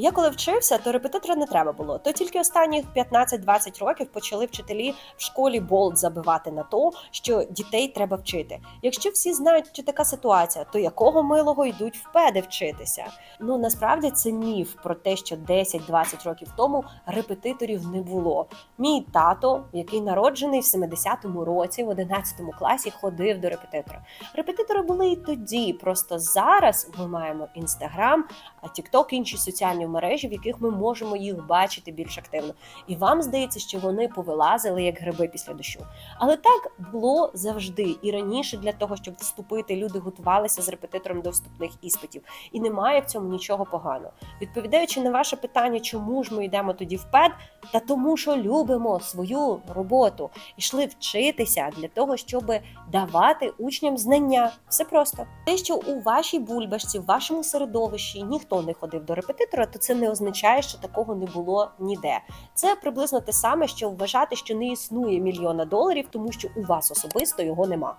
Я коли вчився, то репетитора не треба було. То тільки останніх 15-20 років почали вчителі в школі болт забивати на то, що дітей треба вчити. Якщо всі знають, що така ситуація, то якого милого йдуть в педи вчитися? Ну насправді це міф про те, що 10-20 років тому репетиторів не було. Мій тато, який народжений в 70-му році, в 11 класі, ходив до репетитора. Репетитори були і тоді. Просто зараз ми маємо інстаграм, тікток, інші соціальні мережі, в яких ми можемо їх бачити більш активно. І вам здається, що вони повилазили як гриби після дощу. Але так було завжди. І раніше для того, щоб вступити, люди готувалися з репетитором до вступних іспитів. І немає в цьому нічого поганого. Відповідаючи на ваше питання, чому ж ми йдемо тоді в ПЕД, та тому, що любимо свою роботу, йшли вчитися для того, щоб давати учням знання. Все просто те, що у вашій бульбашці, в вашому середовищі ніхто не ходив до репетитора, то це не означає, що такого не було ніде. Це приблизно те саме, що вважати, що не існує мільйона доларів, тому що у вас особисто його нема.